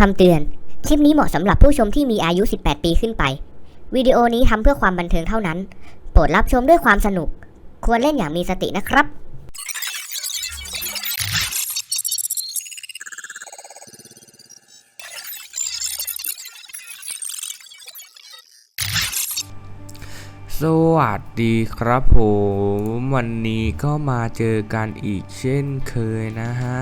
คำเตือน คลิปนี้เหมาะสำหรับผู้ชมที่มีอายุ 18 ปีขึ้นไป วิดีโอนี้ทำเพื่อความบันเทิงเท่านั้น โปรดรับชมด้วยความสนุก ควรเล่นอย่างมีสตินะครับ สวัสดีครับผม วันนี้ก็มาเจอกันอีกเช่นเคยนะฮะ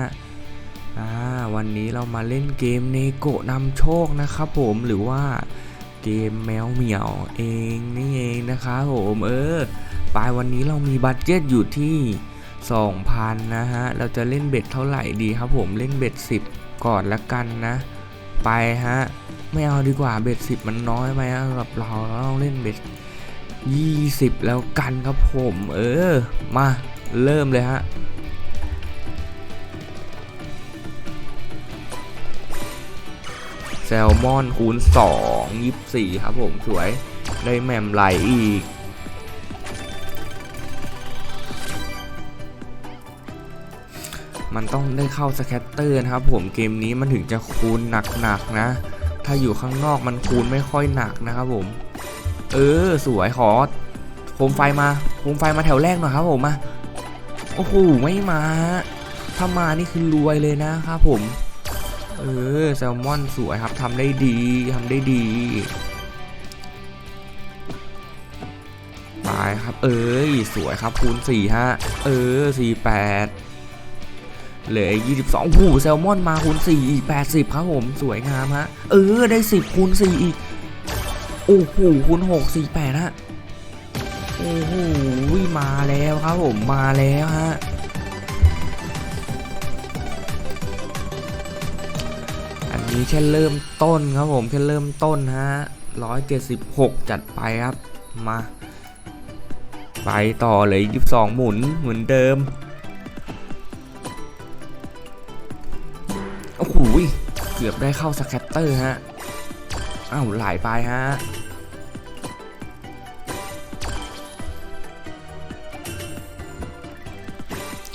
อ่าวันนี้เรามาเล่นเกมเนโกะนำโชคนะครับผมหรือว่าเกมแมวเหมียวเองนี่เองนะครับผมเออปลายวันนี้เรามีบัตเจ็ตอยู่ที่ 2,000 นะฮะ เราจะเล่นเบ็ดเท่าไหร่ดีครับผมเล่นเบ็ด 10 ก่อนละกันนะ ไปฮะ ไม่เอาดีกว่าเบ็ด 10 มันน้อยไปสำหรับเราเราต้องเล่นเบ็ด 20 แล้วกันครับผม เออ มาเริ่มเลยฮะ แซลมอนคูณ2 24 ครับผมสวย ได้แมมไหลอีก มันต้องได้เข้าสแคตเตอร์นะครับผมเกมนี้มันถึงจะคูณหนักๆนะ ถ้าอยู่ข้างนอกมันคูณไม่ค่อยหนักนะครับผม เออ สวยขอโคมไฟมาโคมไฟมาแถวแรกหน่อยครับผมมาโอ้โหไม่มา ถ้ามานี่คือรวยเลยนะครับผม เออแซลมอนสวยครับทำได้ดีทำได้ดีไปครับ เอ้ยสวยครับคูณ4ฮะเออ48เหลืออีก22โอ้โหแซลมอนมาคูณ4อีก80ครับผมสวยงามฮะเออได้10คูณ4อีกโอ้โหคูณ6 4 8ฮะโอ้โหมาแล้วครับผมมาแล้วฮะ นี้แค่เริ่มต้นครับผมแค่เริ่มต้นฮะ176จัดไปครับมา ไปต่อเลย22หมุนเหมือนเดิมโอ้โหเกือบได้เข้าสแคตเตอร์ฮะอ้าวไหลไปฮะ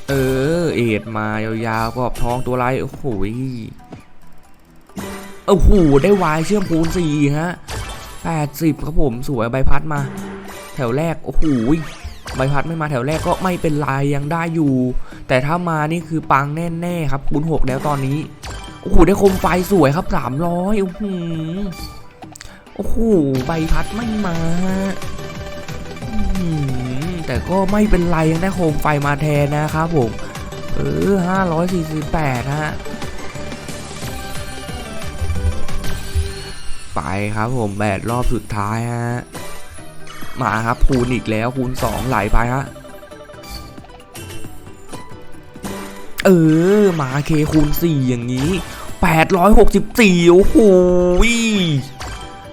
เออ เอ็ดมายาวๆกรอบท้องตัวไรโอ้โห โอ้โหได้วายเชื่อมคูณสี่ฮะแปดสิบครับผมสวยใบพัดมา แถวแรกโอ้โหใบพัดไม่มาแถวแรกก็ไม่เป็นไรยังได้อยู่ แต่ถ้ามานี่คือปังแน่ๆครับคูณหกแล้วตอนนี้โอ้โหได้โคมไฟสวยครับสามร้อยโอ้โหโอ้โหใบพัดไม่มาแต่ก็ไม่เป็นไรยังได้โคมไฟมาแทนนะครับผม เออห้าร้อยสี่สิบแปดฮะ ไปครับผมแบดรอบสุดท้ายฮะ มาครับคูณอีกแล้วคูณสองไหลไปฮะ เออ มาเคคูณสี่อย่างนี้แปดร้อยหกสิบสี่โอ้โห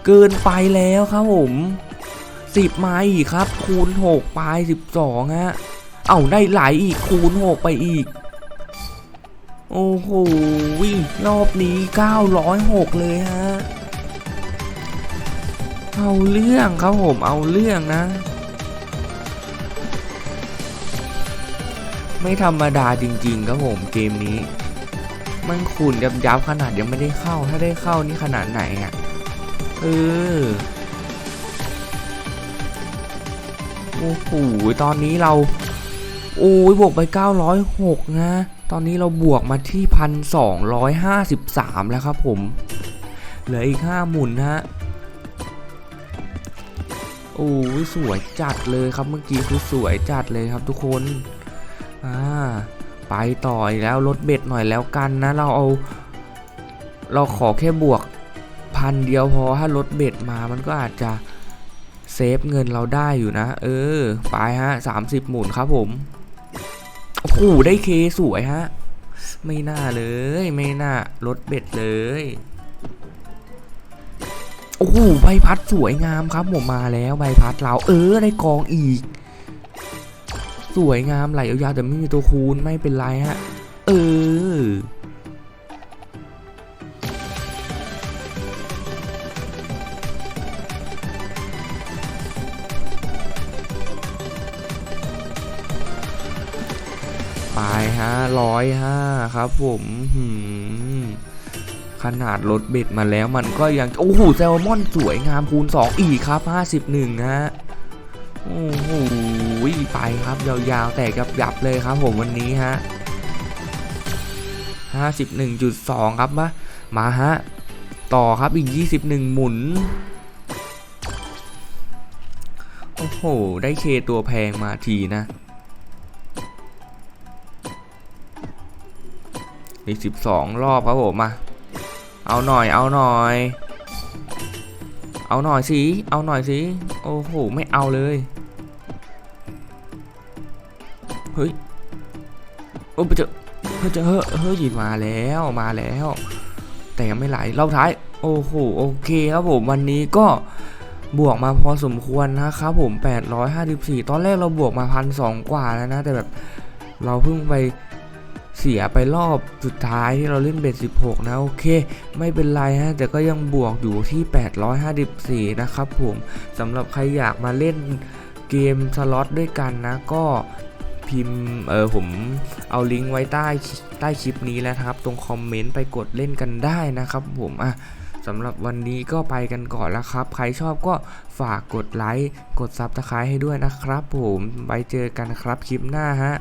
เกินไปแล้วครับผมสิบมาอีกครับ คูณหกไปสิบสองฮะ เอาได้ไหลอีกคูณหกไปอีกโอ้โหรอบนี้เก้าร้อยหกเลยฮะ เอาเรื่องครับผมเอาเรื่องนะ ไม่ธรรมดาจริงๆครับผมเกมนี้ มันขุนยับยับขนาดยังไม่ได้เข้าถ้าได้เข้านี่ขนาดไหนอะเออโอ้โหตอนนี้เราโอ้ยบวกไป 906 นะ ตอนนี้เราบวกมาที่ 1,253 แล้วครับผม เหลืออีก 5 หมุนฮะ โอ้ยสวยจัดเลยครับเมื่อกี้คือสวยจัดเลยครับทุกคนอ่าไปต่ออีกแล้วลดเบ็ดหน่อยแล้วกันนะ เราเอา เราขอแค่บวกพันเดียวพอถ้าลดเบ็ดมามันก็อาจจะเซฟเงินเราได้อยู่นะ เออ ไปฮะ30หมุนครับผมโอ้โหได้เคสวยฮะ ไม่น่าเลย ไม่น่าลดเบ็ดเลย โอ้โหใบพัดสวยงามครับผมมาแล้วใบพัดเราเออได้กองอีก สวยงามไหลยาวๆแต่ไม่มีตัวคูณไม่เป็นไรฮะ เออไปฮะร้อยห้าครับผมหืม ขนาดลดเบ็ดมาแล้วมันก็ยัง โอ้โหแซลมอนสวยงามคูณ 2 อีกครับ 51 ฮะ โอ้โหไปครับ ยาวๆ แต่กับยับเลยครับผมวันนี้ฮะ 51.2 ครับมามาฮะ ต่อครับอีก 21 หมุน โอ้โห ได้เคตัวแพงมาทีนะอีก12 รอบครับผมมา เอาหน่อย เอาหน่อย เอาหน่อยสิ เอาหน่อยสิ โอ้โห ไม่เอาเลย เฮ้ย โอ้ไปเจอเฮ้ยเจอเฮ้ยเฮ้ยมาแล้ว มาแล้ว แต่ยังไม่ไหลรอบท้าย โอ้โห โอเคครับผม วันนี้ก็บวกมาพอสมควรนะครับผม 854 ตอนแรกเราบวกมาพันสองกว่าแล้วนะ แต่แบบเราเพิ่งไป เสียไปรอบสุดท้ายที่เราเล่นเบ็ด16 นะโอเค ไม่เป็นไรฮะแต่ก็ยังบวกอยู่ที่ 854 นะครับผมสำหรับใครอยากมาเล่นเกมสล็อตด้วยกันนะก็พิมพ์เออผมเอาลิงก์ไว้ใต้ใต้คลิปนี้แล้วครับ ตรงคอมเมนต์ไปกดเล่นกันได้นะครับผมอะสำหรับวันนี้ก็ไปกันก่อนแล้วครับ ใครชอบก็ฝากกดไลค์ กดซับสไครต์ให้ด้วยนะครับผม ไว้เจอกันครับคลิปหน้าฮะ